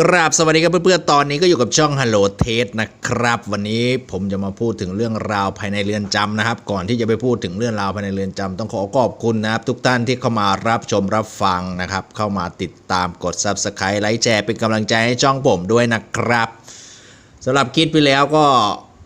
กราบสวัสดีครับเพื่อนๆ ตอนนี้ก็อยู่กับช่อง Hello t a s t นะครับ วันนี้ผมจะมาพูดถึงเรื่องราวภายในเรือนจำนะครับ ก่อนที่จะไปพูดถึงเรื่องราวภายในเรือนจำต้องขอขอบคุณนะครับ ทุกท่านที่เข้ามารับชมรับฟังนะครับ เข้ามาติดตามกด Subscribe ไลค์แชร์เป็นกำลังใจให้ช่องผมด้วยนะครับสำหรับคลิปไปแล้วก็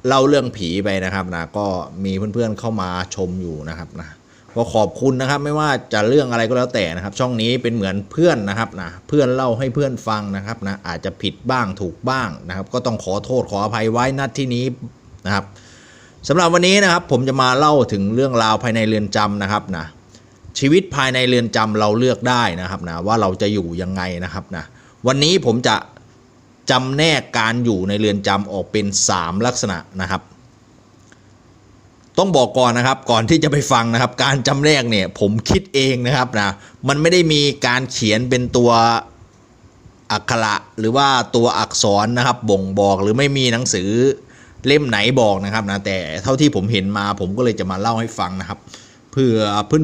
เล่าเรื่องผีไปนะครับนะก็มีเพื่อนๆเข้ามาชมอยู่นะครับนะ ก็ขอบคุณนะครับ ไม่ว่าจะเรื่องอะไรก็แล้วแต่นะครับ ช่องนี้เป็นเหมือนเพื่อนนะครับนะเพื่อนเล่าให้เพื่อนฟังนะครับนะอาจจะผิดบ้างถูกบ้างนะครับ ก็ต้องขอโทษขออภัยไว้ณที่นี้นะครับสำหรับวันนี้นะครับผมจะมาเล่าถึงเรื่องราวภายในเรือนจำนะครับนะชีวิตภายในเรือนจำเราเลือกได้นะครับนะว่าเราจะอยู่ยังไงนะครับนะวันนี้ผมจะจำแนกการอยู่ในเรือนจำออกเป็น 3 ลักษณะนะครับ ต้องบอกก่อนนะครับก่อนที่จะไปฟังนะครับ การจำแนกเนี่ยผมคิดเองนะครับนะมันไม่ได้มีการเขียนเป็นตัวอักขระหรือว่าตัวอักษรนะครับ บ่งบอกหรือไม่มีหนังสือเล่มไหนบอกนะครับนะแต่เท่าที่ผมเห็นมาผมก็เลยจะมาเล่าให้ฟังนะครับเพื่อ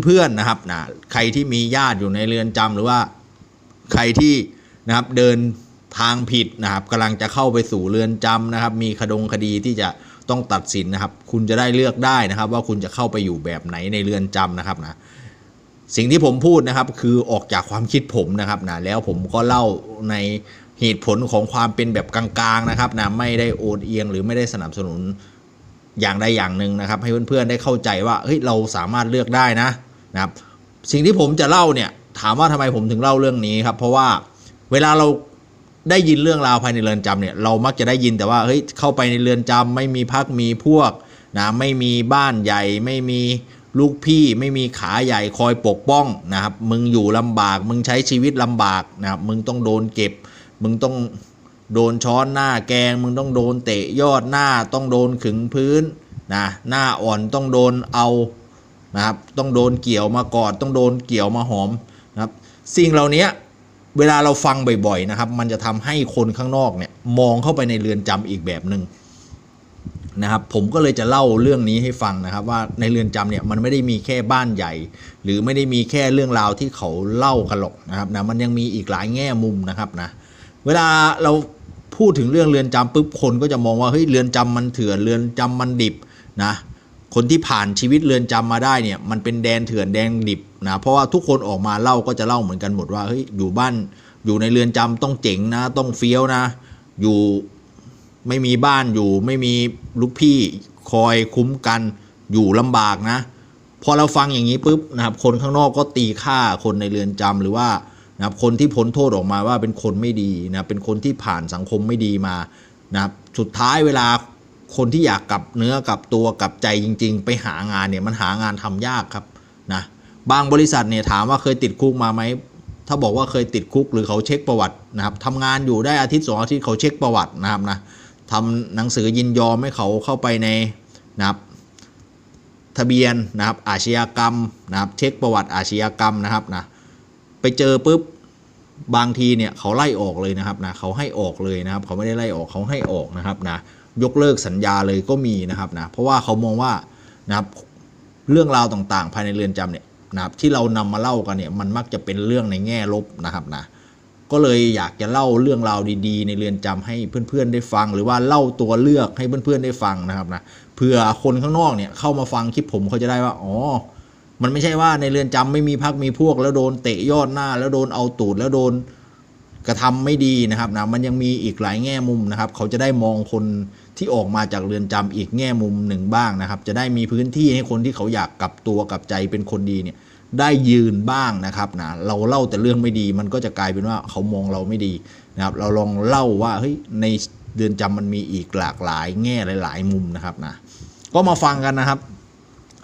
เพื่อนๆนะครับนะใครที่มีญาติอยู่ในเรือนจำหรือว่าใครที่นะครับเดินทางผิดนะครับกำลังจะเข้าไปสู่เรือนจำนะครับ มีคดงคดีที่จะ ต้องตัดสินนะครับ คุณจะได้เลือกได้นะครับ ว่าคุณจะเข้าไปอยู่แบบไหนในเรือนจำนะครับนะสิ่งที่ผมพูดนะครับคือออกจากความคิดผมนะครับนะแล้วผมก็เล่าในเหตุผลของความเป็นแบบกลางๆนะครับนะไม่ได้โอนเอียงหรือไม่ได้สนับสนุนอย่างใดอย่างหนึ่งนะครับ ให้เพื่อนๆได้เข้าใจว่าเฮ้ยเราสามารถเลือกได้นะนะครับ สิ่งที่ผมจะเล่าเนี่ยถามว่าทำไมผมถึงเล่าเรื่องนี้ครับ เพราะว่าเวลาเรา ได้ยินเรื่องราวภายในเรือนจำเนี่ยเรามักจะได้ยินแต่ว่าเฮ้ยเข้าไปในเรือนจำไม่มีพักมีพวกนะไม่มีบ้านใหญ่ไม่มีลูกพี่ไม่มีขาใหญ่คอยปกป้องนะครับมึงอยู่ลำบาก มึงใช้ชีวิตลำบากนะครับมึงต้องโดนเก็บ มึงต้องโดนช้อนหน้าแกง มึงต้องโดนเตะยอดหน้าต้องโดนขึงพื้นนะหน้าอ่อนต้องโดนเอานะครับต้องโดนเกี่ยวมากอดต้องโดนเกี่ยวมาหอมนะครับสิ่งเหล่านี้ เวลาเราฟังบ่อยๆนะครับ มันจะทำให้คนข้างนอกเนี่ยมองเข้าไปในเรือนจำอีกแบบหนึ่งนะครับผมก็เลยจะเล่าเรื่องนี้ให้ฟังนะครับ ว่าในเรือนจำเนี่ยมันไม่ได้มีแค่บ้านใหญ่ หรือไม่ได้มีแค่เรื่องราวที่เขาเล่ากันหรอกนะครับนะมันยังมีอีกหลายแง่มุมนะครับนะเวลาเราพูดถึงเรื่องเรือนจำปุ๊บคนก็จะมองว่าเฮ้ยเรือนจำมันเถื่อนเรือนจำมันดิบนะ คนที่ผ่านชีวิตเรือนจำมาได้เนี่ยมันเป็นแดนเถื่อนแดนดิบนะเพราะว่าทุกคนออกมาเล่าก็จะเล่าเหมือนกันหมดว่าเฮ้ยอยู่บ้านอยู่ในเรือนจำต้องเจ๋งนะ ต้องเฟี้ยวนะ อยู่ไม่มีบ้านอยู่ไม่มีลูกพี่คอยคุ้มกันอยู่ลำบากนะพอเราฟังอย่างนี้ปุ๊บนะครับคนข้างนอกก็ตีค่าคนในเรือนจำหรือว่านะครับคนที่พ้นโทษออกมาว่าเป็นคนไม่ดีนะเป็นคนที่ผ่านสังคมไม่ดีมานะครับสุดท้ายเวลา คนที่อยากกลับเนื้อกลับตัวกลับใจจริง ๆ ไปหางานเนี่ยมันหางานทำยากครับนะบางบริษัทเนี่ยถามว่าเคยติดคุกมาไหมถ้าบอกว่าเคยติดคุกหรือเขาเช็คประวัตินะครับทำงานอยู่ได้อาทิตย์สองอาทิตย์เขาเช็คประวัตินะครับนะทำหนังสือยินยอมให้เขาเข้าไปในนะครับทะเบียนนะครับอาชญากรรมนะครับเช็คประวัติอาชญากรรมนะครับนะไปเจอปุ๊บบางทีเนี่ยเขาไล่ออกเลยนะครับนะเขาให้ออกเลยนะครับ เขาไม่ได้ไล่ออกเขาให้ออกนะครับนะ ยกเลิกสัญญาเลยก็มีนะครับนะเพราะว่าเขามองว่านะครับเรื่องราวต่างๆ ภายในเรือนจำเนี่ยนะครับที่เรานำมาเล่ากันเนี่ยมันมักจะเป็นเรื่องในแง่ลบนะครับนะก็เลยอยากจะเล่าเรื่องราวดีๆ ในเรือนจำให้เพื่อนๆได้ฟัง หรือว่าเล่าตัวเลือกให้เพื่อนๆได้ฟังนะครับนะเผื่อคนข้างนอกเนี่ยเข้ามาฟังคลิปผมเขาจะได้ว่าอ๋อมันไม่ใช่ว่าในเรือนจำไม่มีพักมีพวก แล้วโดนเตะยอดหน้า แล้วโดนเอาตูดแล้วโดน กระทำไม่ดีนะครับนะมันยังมีอีกหลายแง่มุมนะครับ เขาจะได้มองคนที่ออกมาจากเรือนจำอีกแง่มุมหนึ่งบ้างนะครับ จะได้มีพื้นที่ให้คนที่เขาอยากกลับตัวกลับใจเป็นคนดีเนี่ยได้ยืนบ้างนะครับนะเราเล่าแต่เรื่องไม่ดีมันก็จะกลายเป็นว่าเขามองเราไม่ดีนะครับเราลองเล่าว่าเฮ้ยในเรือนจำมันมีอีกหลากหลายแง่หลาย ๆ มุมนะครับนะก็มาฟังกันนะครับ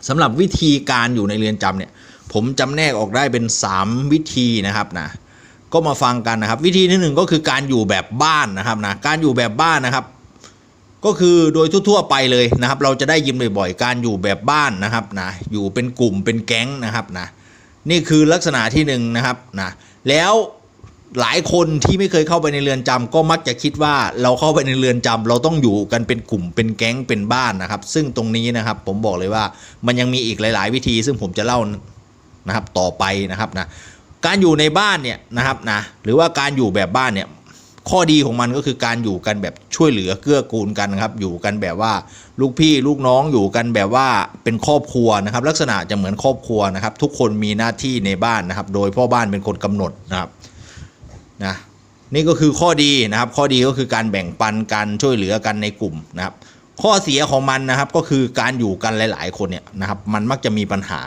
สำหรับวิธีการอยู่ในเรือนจำเนี่ยผมจำแนกออกได้เป็น 3 วิธีนะครับนะ ก็มาฟังกันนะครับ วิธีที่หนึ่งก็คือการอยู่แบบบ้านนะครับนะการอยู่แบบบ้านนะครับ ก็คือโดยทั่วๆไปเลยนะครับ เราจะได้ยินบ่อยๆการอยู่แบบบ้านนะครับนะอยู่เป็นกลุ่มเป็นแก๊งนะครับนะนี่คือลักษณะที่หนึ่งนะครับนะแล้วหลายคนที่ไม่เคยเข้าไปในเรือนจำก็มักจะคิดว่าเราเข้าไปในเรือนจำเราต้องอยู่กันเป็นกลุ่มเป็นแก๊งเป็นบ้านนะครับ ซึ่งตรงนี้นะครับผมบอกเลยว่ามันยังมีอีกหลาย ๆ วิธี ซึ่งผมจะเล่านะครับต่อไปนะครับนะ การอยู่ในบ้านเนี่ยนะครับนะหรือว่าการอยู่แบบบ้านเนี่ยข้อดีของมันก็คือการอยู่กันแบบช่วยเหลือเกื้อกูลกันครับ อยู่กันแบบว่าลูกพี่ลูกน้องอยู่กันแบบว่าเป็นครอบครัวนะครับ ลักษณะจะเหมือนครอบครัวนะครับ ทุกคนมีหน้าที่ในบ้านนะครับ โดยพ่อบ้านเป็นคนกำหนดนะครับนะนี่ก็คือข้อดีนะครับ ข้อดีก็คือการแบ่งปันกันช่วยเหลือกันในกลุ่มนะครับ ข้อเสียของมันนะครับก็คือการอยู่กันหลาย ๆ คนเนี่ยนะครับ มันมักจะมีปัญหา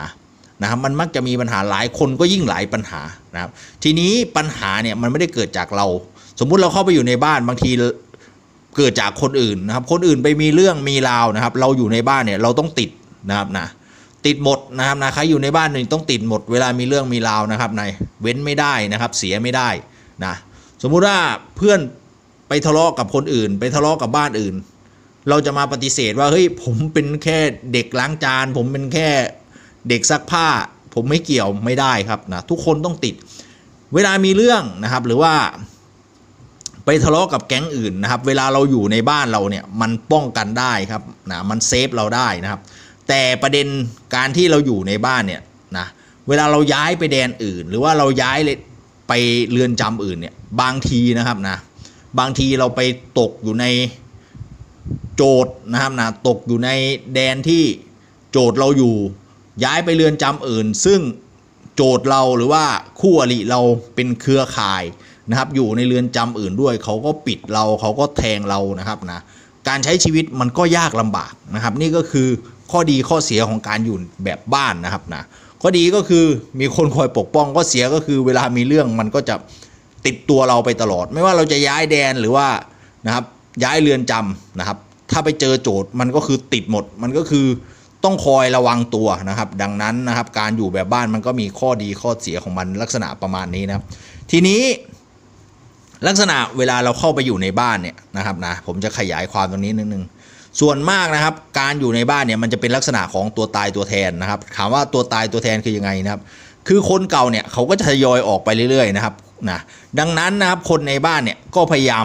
นะครับมันมักจะมีปัญหาหลายคนก็ยิ่งหลายปัญหานะครับ ทีนี้ปัญหาเนี่ยมันไม่ได้เกิดจากเรา สมมุติเราเข้าไปอยู่ในบ้านบางทีเกิดจากคนอื่นนะครับ คนอื่นไปมีเรื่องมีราวนะครับ เราอยู่ในบ้านเนี่ยเราต้องติดนะครับนะติดหมดนะครับนะใครอยู่ในบ้านหนึ่งต้องติดหมดเวลามีเรื่องมีราวนะครับนายเว้นไม่ได้นะครับ เสียไม่ได้นะสมมุติว่าเพื่อนไปทะเลาะกับคนอื่น ไปทะเลาะกับบ้านอื่น เราจะมาปฏิเสธว่าเฮ้ยผมเป็นแค่เด็กล้างจาน ผมเป็นแค่ เด็กซักผ้า ผมไม่เกี่ยวไม่ได้ครับนะทุกคนต้องติด เวลามีเรื่องนะครับ หรือว่า ไปทะเลาะกับแก๊งอื่นนะครับ เวลาเราอยู่ในบ้านเราเนี่ยมันป้องกันได้ครับนะมันเซฟเราได้นะครับ แต่ประเด็นการที่เราอยู่ในบ้านเนี่ยนะเวลาเราย้ายไปแดนอื่น หรือว่าเราย้ายไปเรือนจำอื่นเนี่ยบางทีนะครับนะบางทีเราไปตกอยู่ในโจทย์นะครับนะตกอยู่ในแดนที่โจทย์เราอยู่ ย้ายไปเรือนจำอื่น ซึ่งโจทย์เราหรือว่าคู่อริเราเป็นเครือข่ายนะครับ อยู่ในเรือนจำอื่นด้วยเขาก็ปิดเราเขาก็แทงเรานะครับนะการใช้ชีวิตมันก็ยากลำบากนะครับ นี่ก็คือข้อดีข้อเสียของการอยู่แบบบ้านนะครับนะข้อดีก็คือมีคนคอยปกป้องข้อเสียก็คือเวลามีเรื่องมันก็จะติดตัวเราไปตลอด ไม่ว่าเราจะย้ายแดนหรือว่านะครับย้ายเรือนจำนะครับ ถ้าไปเจอโจทย์มันก็คือติดหมดมันก็คือ ต้องคอยระวังตัวนะครับ ดังนั้นนะครับ การอยู่แบบบ้านมันก็มีข้อดีข้อเสียของมันลักษณะประมาณนี้นะครับ ทีนี้ลักษณะเวลาเราเข้าไปอยู่ในบ้านเนี่ยนะครับนะผมจะขยายความตรงนี้นิดนึงส่วนมากนะครับ การอยู่ในบ้านเนี่ยมันจะเป็นลักษณะของตัวตายตัวแทนนะครับ ถามว่าตัวตายตัวแทนคือยังไงนะครับ คือคนเก่าเนี่ยเขาก็จะทยอยออกไปเรื่อยๆนะครับนะดังนั้นนะครับคนในบ้านเนี่ยก็พยายาม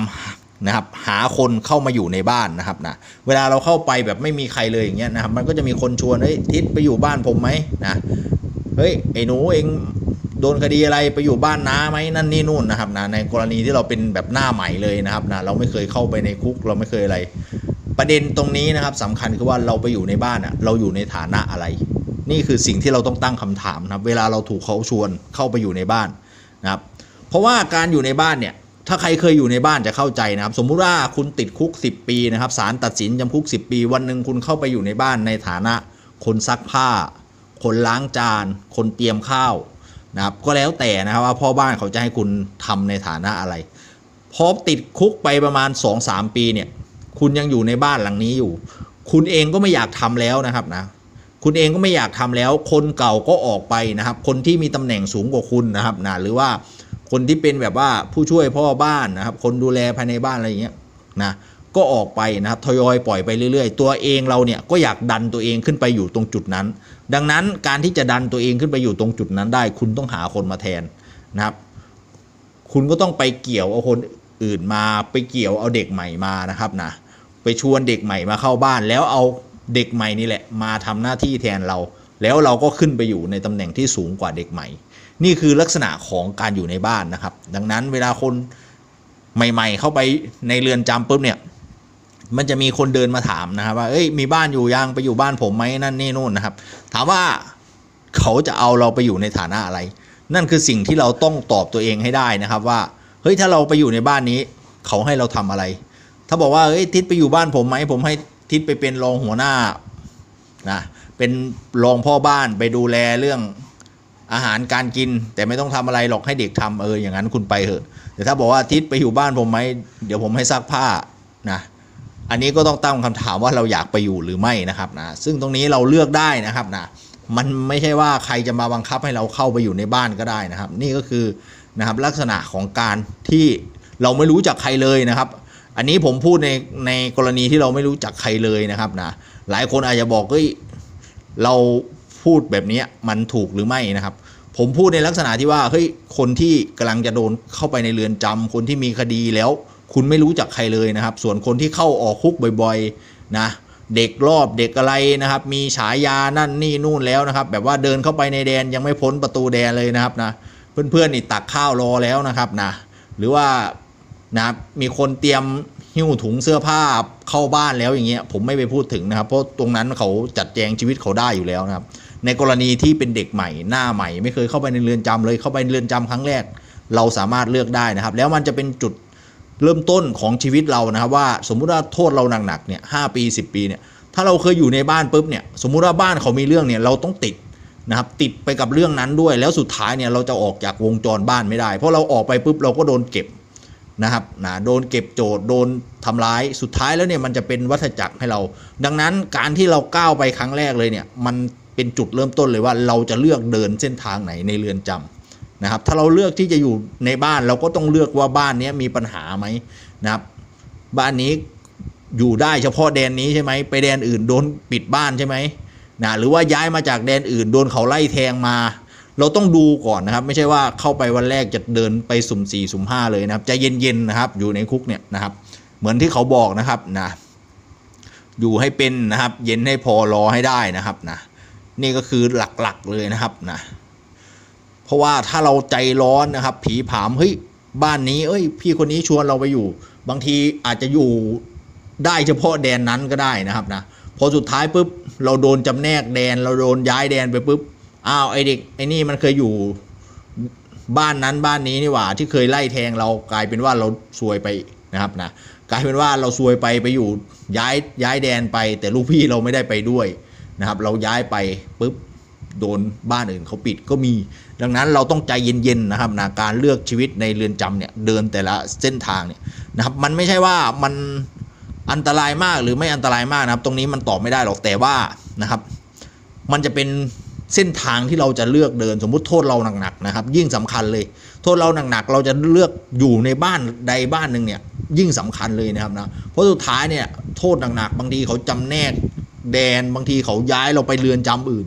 นะครับหาคนเข้ามาอยู่ในบ้านนะครับนะเวลาเราเข้าไปแบบไม่มีใครเลยอย่างเงี้ยนะครับมันก็จะมีคนชวนเฮ้ยทิศไปอยู่บ้านผมไหมนะเฮ้ยไอ้หนูเองโดนคดีอะไรไปอยู่บ้านน้าไหมนั่นนี่นู่นนะครับนะในกรณีที่เราเป็นแบบหน้าใหม่เลยนะครับนะเราไม่เคยเข้าไปในคุกเราไม่เคยอะไร ประเด็นตรงนี้นะครับสำคัญคือว่าเราไปอยู่ในบ้านอะเราอยู่ในฐานะอะไร นี่คือสิ่งที่เราต้องตั้งคำถามนะครับเวลาเราถูกเขาชวนเข้าไปอยู่ในบ้านนะครับเพราะว่าการอยู่ในบ้านเนี่ย ถ้าใครเคยอยู่ในบ้านจะเข้าใจนะครับ สมมุติว่าคุณติดคุก 10 ปีนะครับศาลตัดสินจำคุก 10 ปี วันหนึ่งคุณเข้าไปอยู่ในบ้านในฐานะ คนซักผ้า คนล้างจาน คนเตรียมข้าวนะครับก็แล้วแต่นะครับว่าพ่อบ้านเขาจะให้คุณทำในฐานะอะไรพอติดคุกไปประมาณ 2-3 ปีเนี่ย คุณยังอยู่ในบ้านหลังนี้อยู่ คุณเองก็ไม่อยากทำแล้วนะครับนะคุณเองก็ไม่อยากทำแล้ว คนเก่าก็ออกไปนะครับ คนที่มีตำแหน่งสูงกว่าคุณนะครับนะหรือว่า คนที่เป็นแบบว่าผู้ช่วยพ่อบ้านนะครับ คนดูแลภายในบ้านอะไรอย่างเงี้ยนะก็ออกไปนะครับทยอยปล่อยไปเรื่อยๆ ตัวเองเราเนี่ยก็อยากดันตัวเองขึ้นไปอยู่ตรงจุดนั้น ดังนั้นการที่จะดันตัวเองขึ้นไปอยู่ตรงจุดนั้นได้ คุณต้องหาคนมาแทนนะครับ คุณก็ต้องไปเกี่ยวเอาคนอื่นมาไปเกี่ยวเอาเด็กใหม่มานะครับนะไปชวนเด็กใหม่มาเข้าบ้าน แล้วเอาเด็กใหม่นี่แหละมาทำหน้าที่แทนเรา แล้วเราก็ขึ้นไปอยู่ในตำแหน่งที่สูงกว่าเด็กใหม่ นี่คือลักษณะของการอยู่ในบ้านนะครับ ดังนั้นเวลาคนใหม่ ๆ เข้าไปในเรือนจำปุ๊บเนี่ย มันจะมีคนเดินมาถามนะครับ ว่าเอ้ยมีบ้านอยู่ยังไปอยู่บ้านผมไหมนั่นนี่นู่นนะครับ ถามว่าเขาจะเอาเราไปอยู่ในฐานะอะไร นั่นคือสิ่งที่เราต้องตอบตัวเองให้ได้นะครับว่าเฮ้ยถ้าเราไปอยู่ในบ้านนี้ เขาให้เราทำอะไร ถ้าบอกว่าเฮ้ยทิศไปอยู่บ้านผมไหมผมให้ทิศไปเป็นรองหัวหน้านะเป็นรองพ่อบ้านไปดูแลเรื่อง อาหารการกิน แต่ไม่ต้องทำอะไรหรอกให้เด็กทำเอออย่างนั้นคุณไปเถอะแต่ถ้าบอกว่าทิศไปอยู่บ้านผมไหมเดี๋ยวผมให้ซักผ้านะอันนี้ก็ต้องตั้งคำถามว่าเราอยากไปอยู่หรือไม่นะครับนะซึ่งตรงนี้เราเลือกได้นะครับนะมันไม่ใช่ว่าใครจะมาบังคับให้เราเข้าไปอยู่ในบ้านก็ได้นะครับ นี่ก็คือนะครับลักษณะของการที่เราไม่รู้จักใครเลยนะครับ อันนี้ผมพูดในในกรณีที่เราไม่รู้จักใครเลยนะครับนะหลายคนอาจจะบอกเฮ้ยเรา พูดแบบนี้มันถูกหรือไม่นะครับ ผมพูดในลักษณะที่ว่าเฮ้ยคนที่กำลังจะโดนเข้าไปในเรือนจำคนที่มีคดีแล้ว คุณไม่รู้จักใครเลยนะครับ ส่วนคนที่เข้าออกคุกบ่อยๆนะเด็กรอบเด็กอะไรนะครับ มีฉายานั่นนี่นู่นแล้วนะครับ แบบว่าเดินเข้าไปในแดนยังไม่พ้นประตูแดนเลยนะครับนะเพื่อนๆนี่ตักข้าวรอแล้วนะครับนะหรือว่านะมีคนเตรียม หิ้วถุงเสื้อผ้าเข้าบ้านแล้วอย่างเงี้ยผมไม่ไปพูดถึงนะครับ เพราะตรงนั้นเขาจัดแจงชีวิตเขาได้อยู่แล้วนะครับ ในกรณีที่เป็นเด็กใหม่หน้าใหม่ ไม่เคยเข้าไปในเรือนจำเลยเข้าไปในเรือนจำครั้งแรก เราสามารถเลือกได้นะครับ แล้วมันจะเป็นจุดเริ่มต้นของชีวิตเรานะครับ ว่าสมมุติว่าโทษเราหนักๆเนี่ยห้าปี 10 ปีเนี่ยถ้าเราเคยอยู่ในบ้านปุ๊บเนี่ยสมมุติว่าบ้านเขามีเรื่องเนี่ยเราต้องติดนะครับติดไปกับเรื่องนั้นด้วยแล้วสุดท้ายเนี่ยเราจะออกจากวงจรบ้านไม่ได้ เพราะเราออกไปปุ๊บเราก็โดนเก็บ นะครับนะโดนเก็บโจทย์โดนทำร้ายสุดท้ายแล้วเนี่ยมันจะเป็นวัฏจักรให้เรา ดังนั้นการที่เราก้าวไปครั้งแรกเลยเนี่ยมันเป็นจุดเริ่มต้นเลยว่าเราจะเลือกเดินเส้นทางไหนในเรือนจำนะครับถ้าเราเลือกที่จะอยู่ในบ้านเราก็ต้องเลือกว่าบ้านนี้มีปัญหาไหมนะครับบ้านนี้อยู่ได้เฉพาะแดนนี้ใช่ไหมไปแดนอื่นโดนปิดบ้านใช่ไหมนะหรือว่าย้ายมาจากแดนอื่นโดนเขาไล่แทงมา เราต้องดูก่อนนะครับ ไม่ใช่ว่าเข้าไปวันแรกจะเดินไปสุ่มสี่สุ่มห้าเลยนะครับใจเย็นๆนะครับ อยู่ในคุกเนี่ยนะครับ เหมือนที่เขาบอกนะครับนะอยู่ให้เป็นนะครับ เย็นให้พอรอให้ได้นะครับนะนี่ก็คือหลักๆเลยนะครับนะเพราะว่าถ้าเราใจร้อนนะครับ ผีผามเฮ้ยบ้านนี้ เอ้ย พี่คนนี้ชวนเราไปอยู่ บางทีอาจจะอยู่ได้เฉพาะแดนนั้นก็ได้นะครับนะพอสุดท้ายปุ๊บเราโดนจำแนกแดน เราโดนย้ายแดนไปปุ๊บ อ้าวไอเด็กไอนี่มันเคยอยู่บ้านนั้นบ้านนี้นี่หว่าที่เคยไล่แทงเรากลายเป็นว่าเราซวยไปนะครับนะกลายเป็นว่าเราซวยไปไปอยู่ย้ายย้ายแดนไป แต่ลูกพี่เราไม่ได้ไปด้วยนะครับ เราย้ายไปปุ๊บโดนบ้านอื่นเขาปิดก็มี ดังนั้นเราต้องใจเย็นๆนะครับนะการเลือกชีวิตในเรือนจำเนี่ยเดินแต่ละเส้นทางเนี่ยนะครับ มันไม่ใช่ว่ามันอันตรายมากหรือไม่อันตรายมากนะครับ ตรงนี้มันตอบไม่ได้หรอกแต่ว่านะครับ มันจะเป็น เส้นทางที่เราจะเลือกเดินสมมุติโทษเราหนักๆนะครับ ยิ่งสำคัญเลย โทษเราหนักๆเราจะเลือกอยู่ในบ้านใดบ้านหนึ่งเนี่ยยิ่งสำคัญเลยนะครับนะเพราะสุดท้ายเนี่ยโทษหนักๆบางทีเขาจำแนกแดนบางทีเขาย้ายเราไปเรือนจำอื่น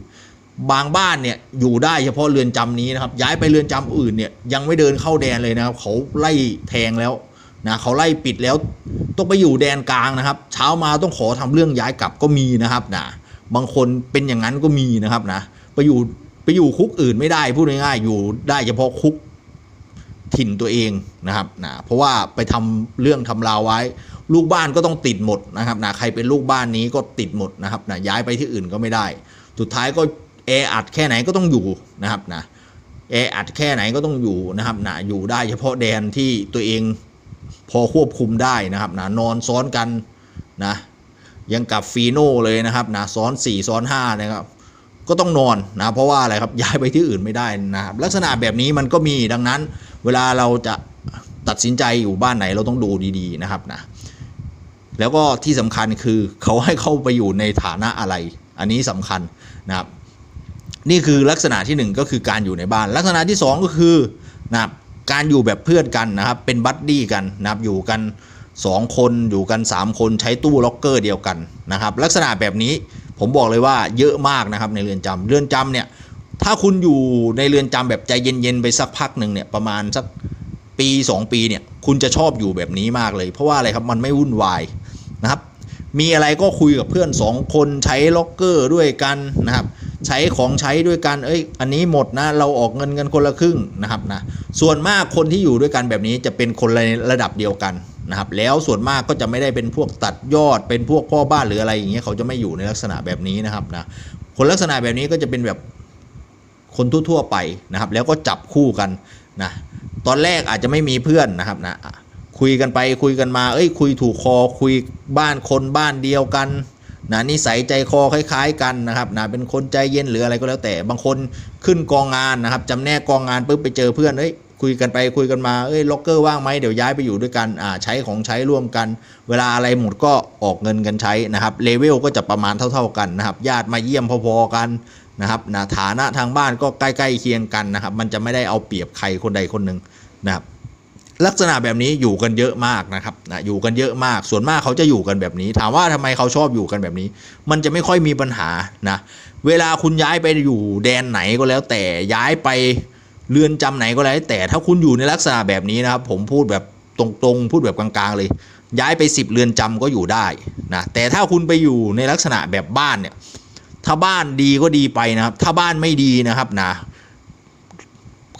บางบ้านเนี่ยอยู่ได้เฉพาะเรือนจำนี้นะครับ ย้ายไปเรือนจำอื่นเนี่ยยังไม่เดินเข้าแดนเลยนะครับ เขาไล่แทงแล้วนะเขาไล่ปิดแล้วต้องไปอยู่แดนกลางนะครับ เช้ามาต้องขอทำเรื่องย้ายกลับก็มีนะครับนะบางคนเป็นอย่างนั้นก็มีนะครับนะ ไปอยู่ไปอยู่คุกอื่นไม่ได้พูดง่ายๆอยู่ได้เฉพาะคุกถิ่นตัวเองนะครับนะเพราะว่าไปทำเรื่องทำราวไว้ ลูกบ้านก็ต้องติดหมดนะครับนะใครเป็นลูกบ้านนี้ก็ติดหมดนะครับนะย้ายไปที่อื่นก็ไม่ได้ สุดท้ายก็แออัดแค่ไหนก็ต้องอยู่นะครับนะแออัดแค่ไหนก็ต้องอยู่นะครับนะอยู่ได้เฉพาะแดนที่ตัวเองพอควบคุมได้นะครับนะนอนซ้อนกันนะยังกับฟีโน่เลยนะครับนะซ้อน 4 ซ้อน5นะครับ ก็ต้องนอนนะเพราะว่าอะไรครับย้ายไปที่อื่นไม่ได้นะครับลักษณะแบบนี้มันก็มีดังนั้น เวลาเราจะตัดสินใจอยู่บ้านไหนเราต้องดูดีๆนะครับนะแล้วก็ที่สำคัญคือเขาให้เข้าไปอยู่ในฐานะอะไร อันนี้สำคัญนะครับนี่คือลักษณะที่หนึ่งก็คือการอยู่ในบ้าน ลักษณะที่สองก็คือนะครับการอยู่แบบเพื่อนกันนะครับเป็นบัดดี้กันนะครับอยู่กันสองคนอยู่กันสามคนใช้ตู้ล็อกเกอร์เดียวกันนะครับลักษณะแบบนี้ ผมบอกเลยว่าเยอะมากนะครับในเรือนจำเรือนจำเนี่ยถ้าคุณอยู่ในเรือนจำแบบใจเย็นๆไปสักพักหนึ่งเนี่ยประมาณสักปี 2 ปีเนี่ยคุณจะชอบอยู่แบบนี้มากเลย เพราะว่าอะไรครับมันไม่วุ่นวายนะครับมีอะไรก็คุยกับเพื่อน 2 คนใช้ล็อกเกอร์ด้วยกันนะครับใช้ของใช้ด้วยกันเอ้ยอันนี้หมดนะเราออกเงินกันคนละครึ่งนะครับนะส่วนมากคนที่อยู่ด้วยกันแบบนี้จะเป็นคนในระดับเดียวกัน นะครับแล้วส่วนมากก็จะไม่ได้เป็นพวกตัดยอดเป็นพวกพ่อบ้านหรืออะไรอย่างเงี้ยเขาจะไม่อยู่ในลักษณะแบบนี้นะครับนะคนลักษณะแบบนี้ก็จะเป็นแบบคนทั่วๆไปนะครับ แล้วก็จับคู่กันนะตอนแรกอาจจะไม่มีเพื่อนนะครับนะคุยกันไปคุยกันมา เอ้ยคุยถูกคอคุยบ้านคนบ้านเดียวกันนะนิสัยใจคอคล้าย ๆ กันนะครับนะเป็นคนใจเย็นหรืออะไรก็แล้วแต่บางคนขึ้นกองงานนะครับจำแนกกองงานปุ๊บไปเจอเพื่อนเอ้ย คุยกันไปคุยกันมาเอ้ยล็อกเกอร์ว่างไหมเดี๋ยวย้ายไปอยู่ด้วยกันอ่าใช้ของใช้ร่วมกัน เวลาอะไรหมดก็ออกเงินกันใช้นะครับเลเวลก็จะประมาณเท่า ๆกันนะครับญาติมาเยี่ยมพอๆกันนะครับนะฐานะทางบ้านก็ใกล้ๆเคียงกันนะครับมันจะไม่ได้เอาเปรียบใครคนใดคนหนึ่งนะครับลักษณะแบบนี้อยู่กันเยอะมากนะครับนะอยู่กันเยอะมาก ส่วนมากเขาจะอยู่กันแบบนี้ ถามว่าทำไมเขาชอบอยู่กันแบบนี้ มันจะไม่ค่อยมีปัญหานะ เวลาคุณย้ายไปอยู่แดนไหนก็แล้วแต่ย้ายไป เรือนจำไหนก็แล้วแต่ถ้าคุณอยู่ในลักษณะแบบนี้นะครับ ผมพูดแบบตรงๆ พูดแบบกลางๆเลย ย้ายไป 10 เรือนจำก็อยู่ได้นะแต่ถ้าคุณไปอยู่ในลักษณะแบบบ้านเนี่ยถ้าบ้านดีก็ดีไปนะครับ ถ้าบ้านไม่ดีนะครับนะ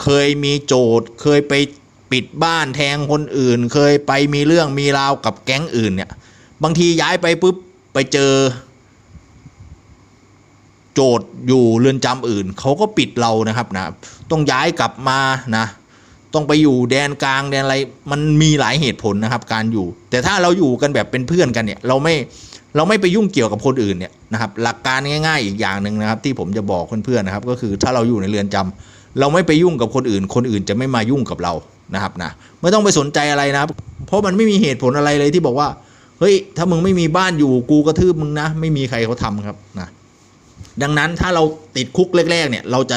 เคยมีโจทย์เคยไปปิดบ้านแทงคนอื่น เคยไปมีเรื่องมีราวกับแก๊งอื่นเนี่ยบางทีย้ายไปปุ๊บไปเจอ โจทย์อยู่เรือนจำอื่น เขาก็ปิดเรานะครับนะต้องย้ายกลับมานะต้องไปอยู่แดนกลางแดนอะไรมันมีหลายเหตุผลนะครับ การอยู่ แต่ถ้าเราอยู่กันแบบเป็นเพื่อนกันเนี่ย เราไม่เราไม่ไปยุ่งเกี่ยวกับคนอื่นเนี่ยนะครับ หลักการง่าย ๆ อีกอย่างหนึ่งนะครับ ที่ผมจะบอกเพื่อนๆนะครับ ก็คือถ้าเราอยู่ในเรือนจำเราไม่ไปยุ่งกับคนอื่น คนอื่นจะไม่มายุ่งกับเรานะครับนะไม่ต้องไปสนใจอะไรนะครับ เพราะมันไม่มีเหตุผลอะไรเลยที่บอกว่าเฮ้ยถ้ามึงไม่มีบ้านอยู่กูกระทืบมึงนะ ไม่มีใครเขาทำครับนะ ดังนั้นถ้าเราติดคุกแรกๆเนี่ยเราจะ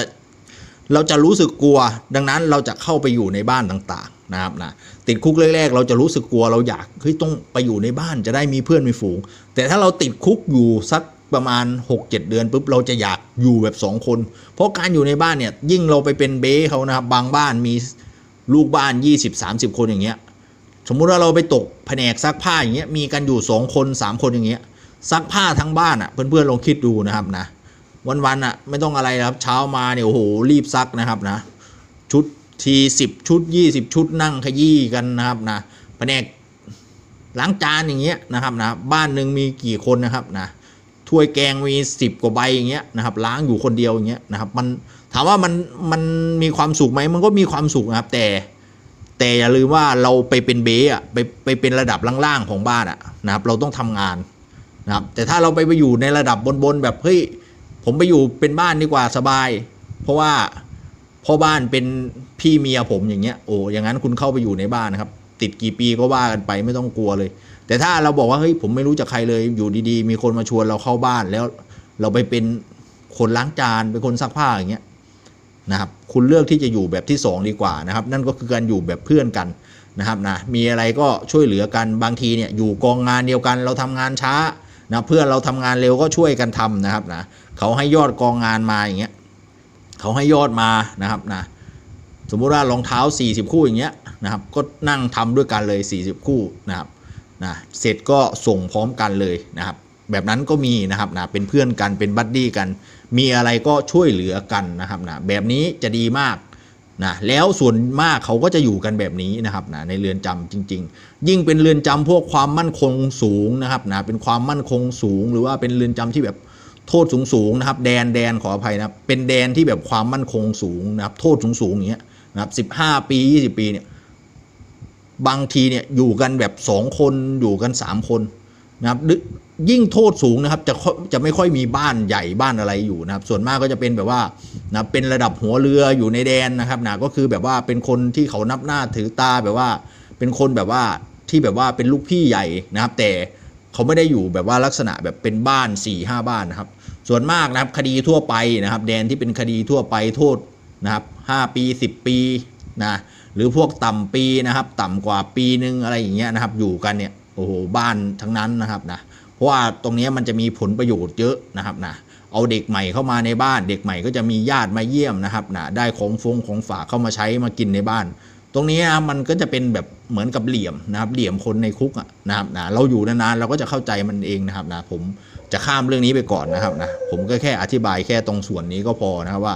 เราจะรู้สึกกลัว ดังนั้นเราจะเข้าไปอยู่ในบ้านต่างๆนะครับนะติดคุกแรกๆ เราจะรู้สึกกลัวเราอยากเฮ้ยต้องไปอยู่ในบ้านจะได้มีเพื่อนมีฝูง แต่ถ้าเราติดคุกอยู่สักประมาณ 6-7 เดือนปุ๊บเราจะอยากอยู่แบบ 2 คน เพราะการอยู่ในบ้านเนี่ยยิ่งเราไปเป็นเบ้เขานะครับบางบ้านมีลูกบ้าน 20-30 คนอย่างเงี้ยสมมุติว่าเราไปตกแผนกซักผ้าอย่างเงี้ยมีกันอยู่ 2 คน 3 คนอย่างเงี้ยซักผ้าทั้งบ้านอะเพื่อนๆลองคิดดูนะครับนะ วันๆอะไม่ต้องอะไรนะครับ เช้ามาเนี่ยโอ้โหรีบซักนะครับนะ ชุดทีสิบชุดยี่สิบชุดนั่งขยี้กันนะครับนะแผนกล้างจานอย่างเงี้ยนะครับนะบ้านหนึ่งมีกี่คนนะครับนะถ้วยแกงมีสิบกว่าใบอย่างเงี้ยนะครับล้างอยู่คนเดียวอย่างเงี้ยนะครับมันถามว่ามันมันมีความสุขไหมมันก็มีความสุขนะครับ แต่แต่อย่าลืมว่าเราไปเป็นเบสอะไปไปเป็นระดับล่างๆของบ้านอะนะครับ เราต้องทำงานนะครับแต่ถ้าเราไปไปอยู่ในระดับบนๆแบบเฮ้ย ผมไปอยู่เป็นบ้านดีกว่าสบาย เพราะว่าพ่อบ้านเป็นพี่เมียผมอย่างเงี้ยโอ้อย่างนั้นคุณเข้าไปอยู่ในบ้านนะครับ ติดกี่ปีก็ว่ากันไปไม่ต้องกลัวเลย แต่ถ้าเราบอกว่าเฮ้ยผมไม่รู้จักใครเลยอยู่ดีๆ มีคนมาชวนเราเข้าบ้านแล้ว เราไปเป็นคนล้างจานเป็นคนซักผ้าอย่างเงี้ยนะครับคุณเลือกที่จะอยู่แบบที่สองดีกว่านะครับ นั่นก็คือการอยู่แบบเพื่อนกันนะครับนะมีอะไรก็ช่วยเหลือกันบางทีเนี่ยอยู่กองงานเดียวกัน เราทำงานช้า นะเพื่อนเราทำงานเร็วก็ช่วยกันทำนะครับนะเขาให้ยอดกองงานมาอย่างเงี้ยเขาให้ยอดมานะครับนะสมมุติว่ารองเท้า 40 คู่อย่างเงี้ยนะครับก็นั่งทำด้วยกันเลย 40 คู่นะครับนะเสร็จก็ส่งพร้อมกันเลยนะครับแบบนั้นก็มีนะครับนะเป็นเพื่อนกันเป็นบัดดี้กัน มีอะไรก็ช่วยเหลือกันนะครับนะแบบนี้จะดีมาก นะแล้วส่วนมากเขาก็จะอยู่กันแบบนี้นะครับนะในเรือนจำจริง ๆ ยิ่งเป็นเรือนจำพวกความมั่นคงสูงนะครับนะเป็นความมั่นคงสูง หรือว่าเป็นเรือนจำที่แบบโทษสูงสูงๆนะครับ แดนแดนขออภัยนะเป็นแดนที่แบบความมั่นคงสูงนะครับโทษสูงสูงๆอย่างเงี้ยนะครับสิบห้าปียี่สิบปีเนี่ยบางทีเนี่ยอยู่กันแบบสองคนอยู่กันสามคนนะครับ ยิ่งโทษสูงนะครับจะจะไม่ค่อยมีบ้านใหญ่บ้านอะไรอยู่นะครับ ส่วนมากก็จะเป็นแบบว่านะเป็นระดับหัวเรืออยู่ในแดนนะครับนะก็คือแบบว่าเป็นคนที่เขานับหน้าถือตาแบบว่า เป็นคนแบบว่าที่แบบว่าเป็นลูกพี่ใหญ่นะครับ แต่เขาไม่ได้อยู่แบบว่าลักษณะแบบเป็นบ้าน4ี่ห้าบ้านนะครับ ส่วนมากนะครับคดีทั่วไปนะครับ แดนที่เป็นคดีทั่วไปโทษนะครับห้าปี 10 ปีนะหรือพวกต่ำปีนะครับ ต่ำกว่าปีนึงอะไรอย่างเงี้ยนะครับ อยู่กันเนี่ยโอ้โหบ้านทั้งนั้นนะครับนะ เพราะว่าตรงนี้มันจะมีผลประโยชน์เยอะนะครับนะเอาเด็กใหม่เข้ามาในบ้าน เด็กใหม่ก็จะมีญาติมาเยี่ยมนะครับนะได้ของฟงของฝากเข้ามาใช้มากินในบ้าน ตรงนี้นะมันก็จะเป็นแบบเหมือนกับเหลี่ยมนะครับ เหลี่ยมคนในคุกนะครับนะเราอยู่นานๆเราก็จะเข้าใจมันเองนะครับนะผมจะข้ามเรื่องนี้ไปก่อนนะครับนะผมก็แค่อธิบายแค่ตรงส่วนนี้ก็พอนะครับว่า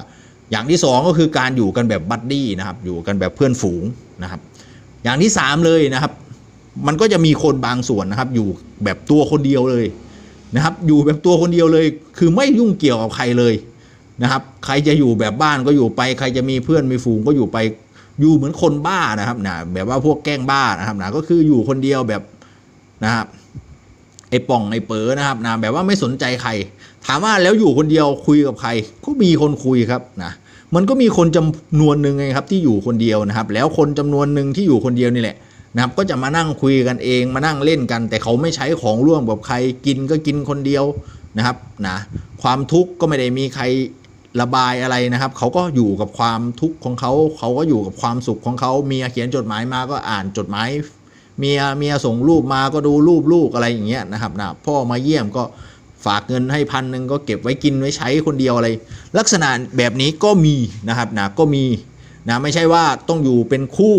อย่างที่สองก็คือการอยู่กันแบบบัดดี้นะครับอยู่กันแบบเพื่อนฝูงนะครับ อย่างที่สามเลยนะครับ มันก็จะมีคนบางส่วนนะครับ อยู่แบบตัวคนเดียวเลยนะครับ อยู่แบบตัวคนเดียวเลย คือไม่ยุ่งเกี่ยวกับใครเลยนะครับ ใครจะอยู่แบบบ้านก็อยู่ไป ใครจะมีเพื่อนมีฝูงก็อยู่ไป อยู่เหมือนคนบ้านะครับนะแบบว่าพวกแกล้งบ้านะครับนะก็คืออยู่คนเดียวแบบนะครับไอ้ป่องไอ้เป๋อนะครับนะแบบว่าไม่สนใจใคร ถามว่าแล้วอยู่คนเดียวคุยกับใคร ก็มีคนคุยครับนะมันก็มีคนจำนวนหนึ่งไงครับที่อยู่คนเดียวนะครับ แล้วคนจำนวนหนึ่งที่อยู่คนเดียวนี่แหละ นะครับก็จะมานั่งคุยกันเองมานั่งเล่นกัน แต่เขาไม่ใช้ของร่วมกับใครกินก็กินคนเดียวนะครับนะความทุกข์ก็ไม่ได้มีใครระบายอะไรนะครับ เขาก็อยู่กับความทุกข์ของเขาเขาก็อยู่กับความสุขของเขาเมียเขียนจดหมายมาก็อ่านจดหมายเมียเมียส่งรูปมาก็ดูรูปลูกอะไรอย่างเงี้ยนะครับนะพ่อมาเยี่ยมก็ฝากเงินให้พันหนึ่งก็เก็บไว้กินไว้ใช้คนเดียวอะไร ลักษณะแบบนี้ก็มีนะครับนะก็มีนะไม่ใช่ว่าต้องอยู่เป็นคู่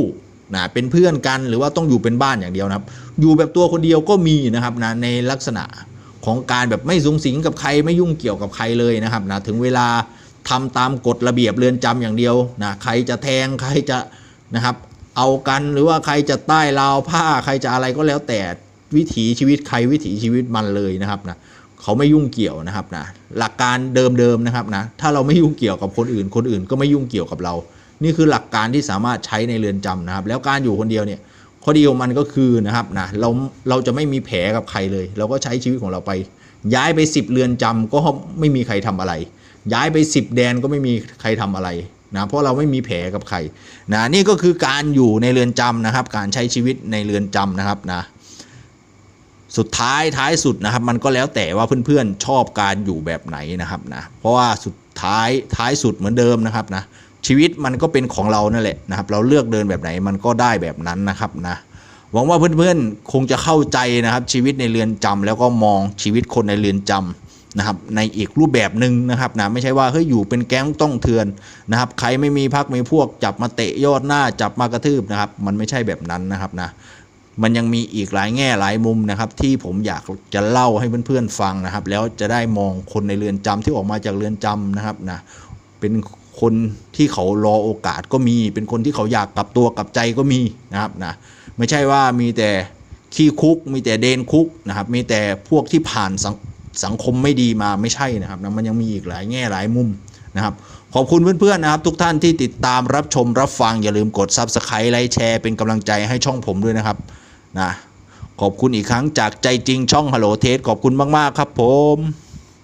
นะเป็นเพื่อนกันหรือว่าต้องอยู่เป็นบ้านอย่างเดียวนะครับ อยู่แบบตัวคนเดียวก็มีนะครับนะในลักษณะของการแบบไม่สูงสิงกับใครไม่ยุ่งเกี่ยวกับใครเลยนะครับนะถึงเวลาทำตามกฎระเบียบเรือนจำอย่างเดียวนะใครจะแทงใครจะนะครับ เอากันหรือว่าใครจะใต้ราวผ้าใครจะอะไรก็แล้วแต่วิถีชีวิตใครวิถีชีวิตมันเลยนะครับนะเขาไม่ยุ่งเกี่ยวนะครับนะหลักการเดิมๆนะครับนะถ้าเราไม่ยุ่งเกี่ยวกับคนอื่น คนอื่นก็ไม่ยุ่งเกี่ยวกับเรา นี่คือหลักการที่สามารถใช้ในเรือนจำนะครับ แล้วการอยู่คนเดียวเนี่ยข้อดีของมันก็คือนะครับนะเราเราจะไม่มีแผลกับใครเลย เราก็ใช้ชีวิตของเราไป ย้ายไป 10 เรือนจำก็ไม่มีใครทำอะไร ย้ายไป 10 แดนก็ไม่มีใครทำอะไรนะเพราะเราไม่มีแผลกับใครนะนี่ก็คือการอยู่ในเรือนจำนะครับ การใช้ชีวิตในเรือนจำนะครับนะสุดท้ายท้ายสุดนะครับ มันก็แล้วแต่ว่าเพื่อนๆชอบการอยู่แบบไหนนะครับนะเพราะว่าสุดท้ายท้ายสุดเหมือนเดิมนะครับนะ ชีวิตมันก็เป็นของเรานั่นแหละนะครับ เราเลือกเดินแบบไหนมันก็ได้แบบนั้นนะครับนะหวังว่าเพื่อนๆคงจะเข้าใจนะครับ ชีวิตในเรือนจำแล้วก็มองชีวิตคนในเรือนจำนะครับ ในอีกรูปแบบหนึ่งนะครับนะไม่ใช่ว่าเฮ้ยอยู่เป็นแก๊งต้องเถื่อนนะครับ ใครไม่มีพักมีพวกจับมาเตะยอดหน้าจับมากระทืบนะครับ มันไม่ใช่แบบนั้นนะครับนะมันยังมีอีกหลายแง่หลายมุมนะครับ ที่ผมอยากจะเล่าให้เพื่อนๆฟังนะครับ แล้วจะได้มองคนในเรือนจำที่ออกมาจากเรือนจำนะครับนะเป็น คนที่เขารอโอกาสก็มี เป็นคนที่เขาอยากกลับตัวกลับใจก็มีนะครับนะไม่ใช่ว่ามีแต่ขี้คุก มีแต่เดนคุกนะครับมีแต่พวกที่ผ่านสังสังคมไม่ดีมาไม่ใช่นะครับนะมันยังมีอีกหลายแง่หลายมุมนะครับขอบคุณเพื่อนๆนะครับทุกท่านที่ติดตามรับชมรับฟังอย่าลืมกด Subscribe ไลค์แชร์เป็นกำลังใจให้ช่องผมด้วยนะครับนะขอบคุณอีกครั้งจากใจจริงช่องฮัลโหลเทสขอบคุณมาก ๆ ครับผม